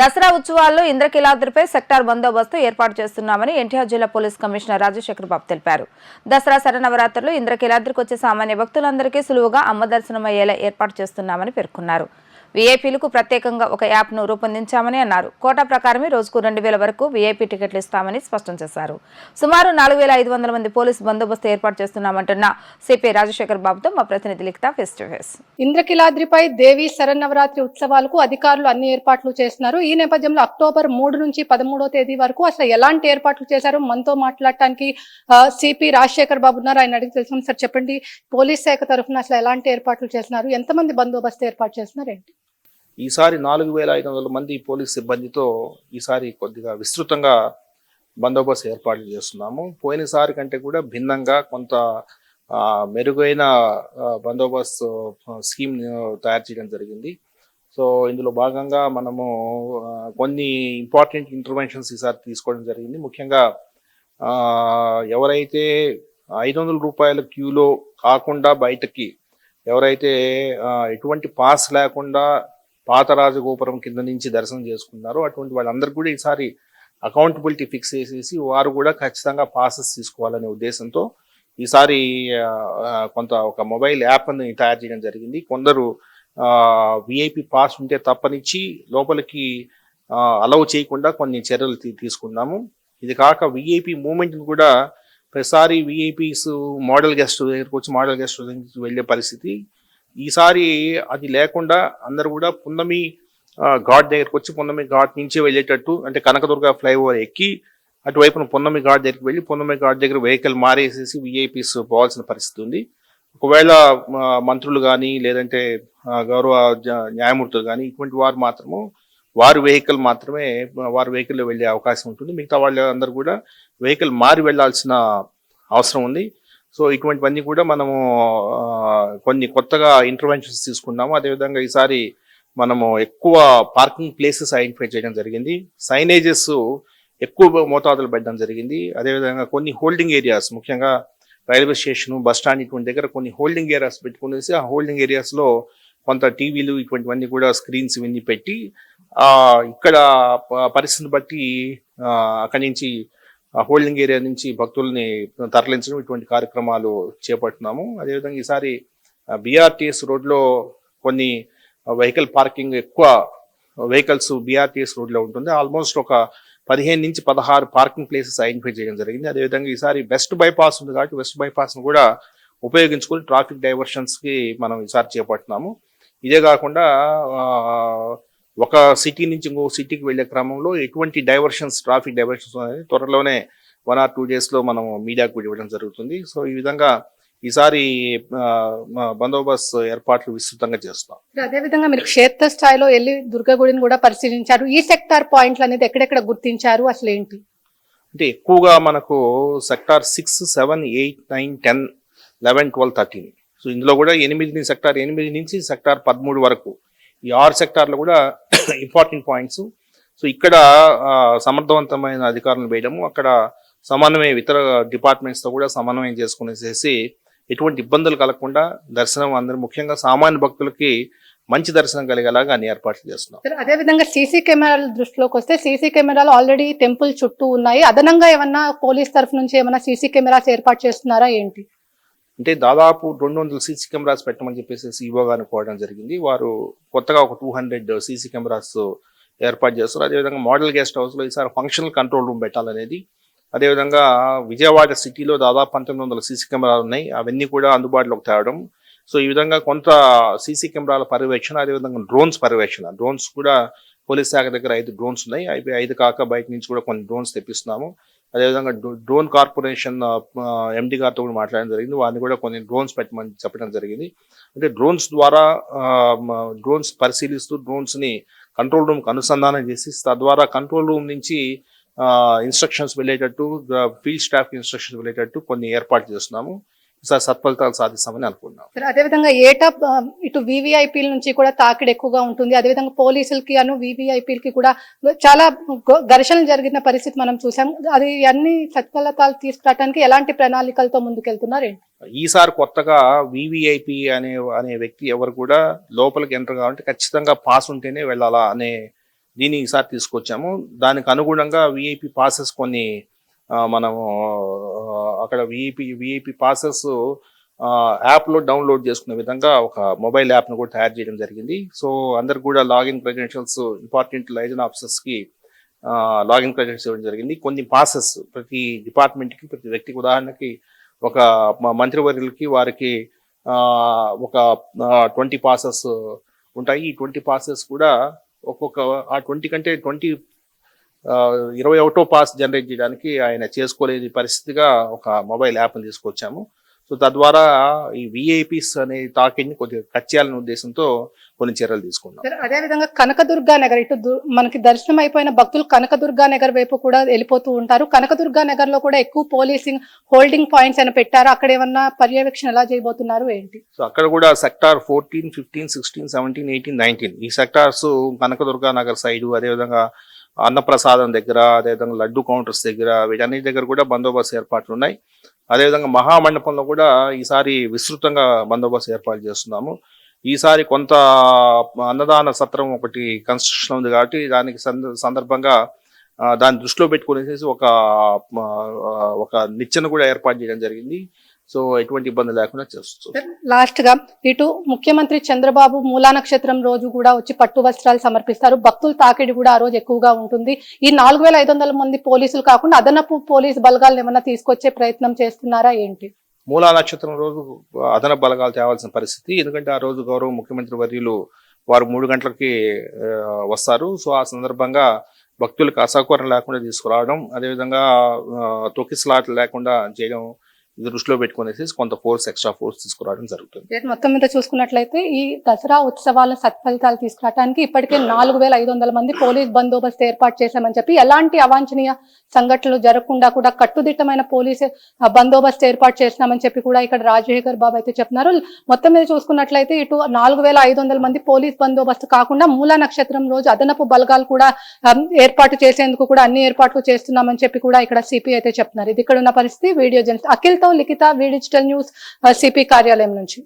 దసరా ఉత్సవాల్లో ఇంద్రకీలాద్రిపై సెక్టార్ బందోబస్తు ఏర్పాటు చేస్తున్నామని ఎన్టీఆర్ జిల్లా పోలీస్ కమిషనర్ రాజశేఖర్ బాబు తెలిపారు. దసరా శరణవరాత్రులు ఇంద్రకీలాద్రికి వచ్చే సామాన్య భక్తులందరికీ సులువుగా అమ్మ దర్శనం అయ్యేలా ఏర్పాటు చేస్తున్నామని పేర్కొన్నారు. వీఐపీలకు ప్రత్యేకంగా ఒక యాప్ను రూపొందించామని అన్నారు. కోటా ప్రకారమే రోజుకు రెండు వేల వరకు వీఐపీ టికెట్లు ఇస్తామని స్పష్టం చేశారు. సుమారు నాలుగు వేల ఐదు వందల మంది పోలీసు బందోబస్తు ఏర్పాటు చేస్తున్నామంటున్న సిపి రాజశేఖర్ బాబుతో మా ప్రతినిధి లిఖిత ఫేస్ టు ఫేస్ ఇంద్రకిలాద్రిపై దేవి శరన్నవరాత్రి ఉత్సవాలకు అధికారులు అన్ని ఏర్పాట్లు చేస్తున్నారు. ఈ నేపథ్యంలో అక్టోబర్ మూడు నుంచి పదమూడో తేదీ వరకు అసలు ఎలాంటి ఏర్పాట్లు చేశారు? మనతో మాట్లాడటానికి సిపి రాజశేఖర్ బాబు ఉన్నారు. ఆయన అడిగి తెలుసుకుని సార్ చెప్పండి. పోలీస్ శాఖ తరఫున అసలు ఎలాంటి ఏర్పాట్లు చేస్తున్నారు? ఎంతమంది బందోబస్తు ఏర్పాటు చేస్తున్నారు ఏంటి ఈసారి నాలుగు వేల ఐదు వందల మంది పోలీస్ సిబ్బందితో ఈసారి కొద్దిగా విస్తృతంగా బందోబస్తు ఏర్పాట్లు చేస్తున్నాము. పోయినసారి కంటే కూడా భిన్నంగా కొంత మెరుగైన బందోబస్తు స్కీమ్ తయారు చేయడం జరిగింది. సో ఇందులో భాగంగా మనము కొన్ని ఇంపార్టెంట్ ఇంటర్వెన్షన్స్ ఈసారి తీసుకోవడం జరిగింది. ముఖ్యంగా ఎవరైతే ఐదు వందల రూపాయల క్యూలో కాకుండా బయటకి ఎవరైతే ఎటువంటి పాస్ లేకుండా పాత రాజగోపురం కింద నుంచి దర్శనం చేసుకున్నారు. అటువంటి వాళ్ళందరికీ కూడా ఈసారి అకౌంటబిలిటీ ఫిక్స్ చేసేసి వారు కూడా ఖచ్చితంగా పాసెస్ తీసుకోవాలనే ఉద్దేశంతో ఈసారి కొంత ఒక మొబైల్ యాప్ని తయారు చేయడం జరిగింది. కొందరు విఐపి పాస్ ఉంటే తప్పనిచ్చి లోపలికి అలౌ చేయకుండా కొన్ని చర్యలు తీసుకున్నాము. ఇది కాక విఐపి మూమెంట్ని కూడా ప్రతిసారి విఐపీస్ మోడల్ గెస్ట్ దగ్గరికి వచ్చి మోడల్ గెస్ట్ దగ్గరికి వెళ్ళే పరిస్థితి ఈసారి అది లేకుండా అందరు కూడా పున్నమి ఘాట్ దగ్గరకు వచ్చి పున్నమి ఘాట్ నుంచి వెళ్ళేటట్టు అంటే కనకదుర్గ ఫ్లైఓవర్ ఎక్కి అటువైపున పున్నమి ఘాట్ దగ్గరికి వెళ్ళి పున్నమి ఘాట్ దగ్గర వెహికల్ మారేసేసి విఐపీస్ పోవాల్సిన పరిస్థితి ఉంది. ఒకవేళ మంత్రులు కానీ లేదంటే గౌరవ న్యాయమూర్తులు కానీ ఇటువంటి వారు మాత్రము వారి వెహికల్ మాత్రమే వారి వెహికల్లో వెళ్ళే అవకాశం ఉంటుంది. మిగతా వాళ్ళందరూ కూడా వెహికల్ మారి వెళ్ళాల్సిన అవసరం ఉంది. సో ఇటువంటివన్నీ కూడా మనము కొన్ని కొత్తగా ఇంటర్వెన్షన్స్ తీసుకున్నాము. అదేవిధంగా ఈసారి మనము ఎక్కువ పార్కింగ్ ప్లేసెస్ ఐడెంటిఫై చేయడం జరిగింది. సైనేజెస్ ఎక్కువ మోతాదులు పెట్టడం జరిగింది. అదేవిధంగా కొన్ని హోల్డింగ్ ఏరియాస్ ముఖ్యంగా రైల్వే స్టేషన్ బస్ స్టాండ్ ఇటువంటి దగ్గర కొన్ని హోల్డింగ్ ఏరియాస్ పెట్టుకునేసి ఆ హోల్డింగ్ ఏరియాస్లో కొంత టీవీలు ఇటువంటివన్నీ కూడా స్క్రీన్స్ ఇవన్నీ పెట్టి ఇక్కడ పరిస్థితిని బట్టి అక్కడి నుంచి హోల్డింగ్ ఏరియా నుంచి భక్తుల్ని తరలించడం ఇటువంటి కార్యక్రమాలు చేపడుతున్నాము. అదేవిధంగా ఈసారి బీఆర్టీఎస్ రోడ్లో కొన్ని వెహికల్ పార్కింగ్ ఎక్కువ వెహికల్స్ బీఆర్టీఎస్ రోడ్లో ఉంటుంది. ఆల్మోస్ట్ ఒక పదిహేను నుంచి పదహారు పార్కింగ్ ప్లేసెస్ ఐడెంటిఫై చేయడం జరిగింది. అదేవిధంగా ఈసారి వెస్ట్ బైపాస్ ఉంది కాబట్టి వెస్ట్ బైపాస్ను కూడా ఉపయోగించుకొని ట్రాఫిక్ డైవర్షన్స్కి మనం ఈసారి చేపడుతున్నాము. ఇదే కాకుండా ఒక సిటీ నుంచి ఇంకో సిటీకి వెళ్ళే క్రమంలో ఎటువంటి డైవర్షన్స్ ట్రాఫిక్ డైవర్షన్స్ అనేది త్వరలోనే వన్ ఆర్ టూ డేస్లో మనం మీడియాకు ఇవ్వడం జరుగుతుంది. సో ఈ విధంగా ఈసారి బందోబస్తు ఏర్పాట్లు విస్తృతంగా చేస్తాం అదేవిధంగా మీరు క్షేత్ర స్థాయిలో వెళ్ళి దుర్గగుడిని కూడా పరిశీలించారు. ఈ సెక్టార్ పాయింట్లు అనేది ఎక్కడెక్కడ గుర్తించారు? అసలు ఏంటి? అంటే ఎక్కువగా మనకు sector six seven eight nine ten eleven twelve thirteen so ఇందులో కూడా ఎనిమిది సెక్టార్ ఎనిమిది నుంచి సెక్టార్ పదమూడు వరకు ఈ ఆరు సెక్టార్లు కూడా ఇంపార్టెంట్ పాయింట్స్. సో ఇక్కడ సమర్థవంతమైన అధికారులను వేయడము అక్కడ సమన్వయం ఇతర డిపార్ట్మెంట్స్తో కూడా సమన్వయం చేసుకునేసేసి ఎటువంటి ఇబ్బందులు కలగకుండా దర్శనం అందరూ ముఖ్యంగా సామాన్య భక్తులకి మంచి దర్శనం కలిగేలాగా అన్ని ఏర్పాట్లు చేస్తున్నాం. అదే విధంగా సీసీ కెమెరాల దృష్టిలోకి వస్తే సీసీ కెమెరాలు ఆల్రెడీ టెంపుల్ చుట్టూ ఉన్నాయి. అదనంగా ఏమన్నా పోలీస్ తరఫు నుంచి ఏమన్నా సీసీ కెమెరాస్ ఏర్పాటు చేస్తున్నారా ఏంటి? అంటే దాదాపు రెండు వందల సీసీ కెమెరాస్ పెట్టమని చెప్పేసి ఈవో గారిని కోవడం జరిగింది. వారు కొత్తగా ఒక టూ హండ్రెడ్ సీసీ కెమెరాస్ ఏర్పాటు చేస్తారు. అదేవిధంగా మోడల్ గెస్ట్ హౌస్లో ఈసారి ఫంక్షనల్ కంట్రోల్ రూమ్ పెట్టాలనేది. అదేవిధంగా విజయవాడ సిటీలో దాదాపు పంతొమ్మిది వందల సీసీ కెమెరాలు ఉన్నాయి. అవన్నీ కూడా అందుబాటులోకి తేవడం. సో ఈ విధంగా కొంత సీసీ కెమెరాల పర్యవేక్షణ అదేవిధంగా డ్రోన్స్ పర్యవేక్షణ. డ్రోన్స్ కూడా పోలీస్ శాఖ దగ్గర ఐదు డ్రోన్స్ ఉన్నాయి. అవి ఐదు కాక బయట నుంచి కూడా కొన్ని డ్రోన్స్ తెప్పిస్తున్నాము. అదేవిధంగా డ్రోన్ కార్పొరేషన్ ఎండి గారితో కూడా మాట్లాడడం జరిగింది. వారిని కూడా కొన్ని డ్రోన్స్ పెట్టమని చెప్పడం జరిగింది. అంటే డ్రోన్స్ ద్వారా డ్రోన్స్ పరిశీలిస్తూ డ్రోన్స్ని కంట్రోల్ రూమ్కి అనుసంధానం చేసి తద్వారా కంట్రోల్ రూమ్ నుంచి ఇన్స్ట్రక్షన్స్ వెళ్ళేటట్టు ఫీల్డ్ స్టాఫ్ ఇన్స్ట్రక్షన్స్ వెళ్ళేటట్టు కొన్ని ఏర్పాటు చేస్తున్నాము. ఈసారి సత్ఫలితాలు సాధిస్తామని అనుకుంటున్నాం. సరే అదేవిధంగా ఏటా ఇటు వివిఐపీల నుంచి కూడా తాకిడి ఎక్కువగా ఉంటుంది. అదేవిధంగా పోలీసులకి అను వివిఐపీలకి కూడా చాలా ఘర్షణలు జరిగిన పరిస్థితి మనం చూసాం. అది అన్ని సత్ఫలితాలు తీసుకురావడానికి ఎలాంటి ప్రణాళికలతో ముందుకెళ్తున్నారు ఈసారి కొత్తగా వివిఐపి అనే అనే వ్యక్తి ఎవరు కూడా లోపలికి ఎంటర్ కావాలంటే ఖచ్చితంగా పాస్ ఉంటేనే వెళ్ళాలా అనే దీన్ని ఈసారి తీసుకొచ్చాము. దానికి అనుగుణంగా విఐపి పాసెస్ కొన్ని మనము అక్కడ విఐపి విఐపి పాసెస్ యాప్లో డౌన్లోడ్ చేసుకునే విధంగా ఒక మొబైల్ యాప్ను కూడా తయారు చేయడం జరిగింది. సో అందరు కూడా లాగిన్ క్రెడెన్షియల్స్ ఇంపార్టెంట్ లైజన్ ఆఫీసర్స్కి లాగిన్ క్రెడెన్షియల్స్ ఇవ్వడం జరిగింది. కొన్ని పాసెస్ ప్రతి డిపార్ట్మెంట్కి ప్రతి వ్యక్తికి ఉదాహరణకి ఒక మంత్రివర్యులకి వారికి ఒక ట్వంటీ పాసెస్ ఉంటాయి. ఈ ట్వంటీ పాసెస్ కూడా ఒక్కొక్క ఆ ట్వంటీ కంటే ట్వంటీ ఇరవై ఒకటో పాస్ జనరేట్ చేయడానికి ఆయన చేసుకోలేని పరిస్థితిగా ఒక మొబైల్ యాప్ని తీసుకొచ్చాము. సో తద్వారా ఈ విఐపీస్ అనే టాకింగ్ కొద్దిగా కట్ చేయాలనే ఉద్దేశంతో కొన్ని చర్యలు తీసుకున్నాం. సార్ అదే విధంగా కనకదుర్గా నగర్ ఇటు మనకి దర్శనం అయిపోయిన భక్తులు కనకదుర్గా నగర్ వైపు కూడా వెళ్ళిపోతూ ఉంటారు. కనకదుర్గా నగర్లో కూడా ఎక్కువ పోలీసింగ్ హోల్డింగ్ పాయింట్స్ అని పెట్టారు? అక్కడ ఏమన్నా పర్యవేక్షణ ఎలా చేయబోతున్నారు ఏంటి? సో అక్కడ కూడా sector fourteen fifteen sixteen seventeen eighteen nineteen ఈ సెక్టార్స్ కనకదుర్గా నగర్ సైడు అదేవిధంగా అన్నప్రసాదం దగ్గర అదేవిధంగా లడ్డు కౌంటర్స్ దగ్గర వీటన్నిటి దగ్గర కూడా బందోబస్తు ఏర్పాట్లు ఉన్నాయి. అదేవిధంగా మహామండపంలో కూడా ఈసారి విస్తృతంగా బందోబస్తు ఏర్పాటు చేస్తున్నాము. ఈసారి కొంత అన్నదాన సత్రం ఒకటి కన్స్ట్రక్షన్ ఉంది కాబట్టి దానికి సందర్భంగా దాన్ని దృష్టిలో పెట్టుకునేసి ఒక ఒక నిచ్చెన కూడా ఏర్పాటు చేయడం జరిగింది. సో ఎటువంటి ఇబ్బంది లేకుండా చేస్తుంది. లాస్ట్గా ఇటు ముఖ్యమంత్రి చంద్రబాబు మూలా నక్షత్రం రోజు కూడా వచ్చి పట్టు వస్త్రాలు సమర్పిస్తారు. భక్తుల తాకిడి కూడా ఆ రోజు ఎక్కువగా ఉంటుంది. ఈ నాలుగు మంది పోలీసులు కాకుండా అదనపు పోలీస్ బలగాలను ఏమన్నా తీసుకొచ్చే ప్రయత్నం చేస్తున్నారా ఏంటి? మూలా నక్షత్రం రోజు అదన బలగాలు తేవాల్సిన పరిస్థితి. ఎందుకంటే ఆ రోజు గౌరవ ముఖ్యమంత్రి వర్యులు వారు మూడు గంటలకి వస్తారు. సో ఆ సందర్భంగా భక్తులకు అసౌకర్యం లేకుండా తీసుకురావడం అదేవిధంగా తొక్కిసలాట్లు లేకుండా చేయడం ఇది దృష్టిలో పెట్టుకునేసి కొంత ఫోర్స్ ఎక్స్ట్రా ఫోర్స్ తీసుకురావడం జరుగుతుంది. మొత్తం మీద చూసుకున్నట్లయితే ఈ దసరా ఉత్సవాల సత్ఫలితాలు తీసుకురావడానికి ఇప్పటికే నాలుగు వేల ఐదు వందల మంది పోలీస్ బందోబస్తు ఏర్పాటు చేశామని చెప్పి ఎలాంటి అవాంఛనీయ సంఘటనలు జరగకుండా కూడా కట్టుదిట్టమైన పోలీస్ బందోబస్తు ఏర్పాటు చేసినామని చెప్పి కూడా ఇక్కడ రాజశేఖర్ బాబు అయితే చెప్తున్నారు మొత్తం మీద చూసుకున్నట్లయితే ఇటు నాలుగు వేల ఐదు వందల మంది పోలీస్ బందోబస్తు కాకుండా మూలా నక్షత్రం రోజు అదనపు బలగాలు కూడా ఏర్పాటు చేసేందుకు కూడా అన్ని ఏర్పాట్లు చేస్తున్నామని చెప్పి కూడా ఇక్కడ సిపి అయితే చెప్తున్నారు ఇది ఇక్కడ ఉన్న పరిస్థితి. Video journalist అఖిల్తో Likhita V digital news CP కార్యాలయం నుంచి.